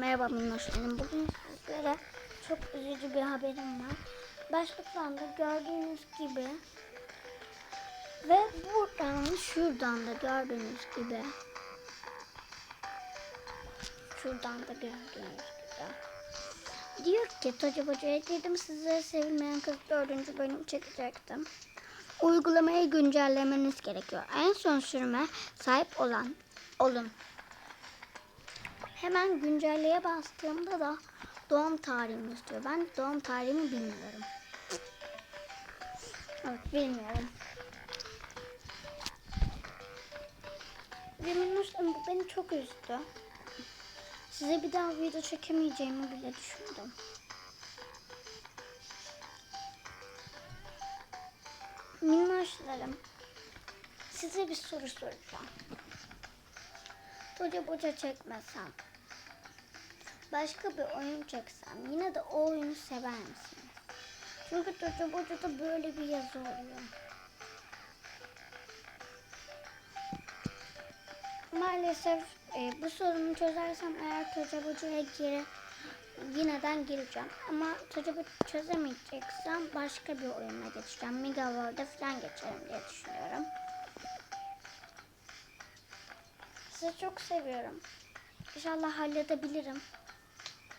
Merhaba minnoşlarım. Bugün sizlere çok üzücü bir haberim var. Başlıktan da gördüğünüz gibi ve buradan şuradan da gördüğünüz gibi şuradan da gördüğünüz gibi diyor ki Toca Boca'ya girdim sizlere sevilmeyen kız dördüncü bölüm çekecektim. Uygulamayı güncellemeniz gerekiyor. En son sürüme sahip olan olun. Hemen güncelleye bastığımda da doğum tarihimi istiyor. Ben doğum tarihimi bilmiyorum. Evet bilmiyorum. Ve minnoşlarım bu beni çok üzdü. Size bir daha video çekemeyeceğimi bile düşündüm. Minnoşlarım size bir soru soracağım. Boca boca çekmesem, başka bir oyun çeksem yine de o oyunu sever misiniz? Çünkü Boca Boca'da böyle bir yazı oluyor. Maalesef e, bu sorunu çözersem eğer Toca Boca'ya geri yineden gireceğim. Ama Toca çözemeyeceksem başka bir oyuna geçeceğim. Mega World'a falan geçerim diye düşünüyorum. Sizi çok seviyorum. İnşallah halledebilirim.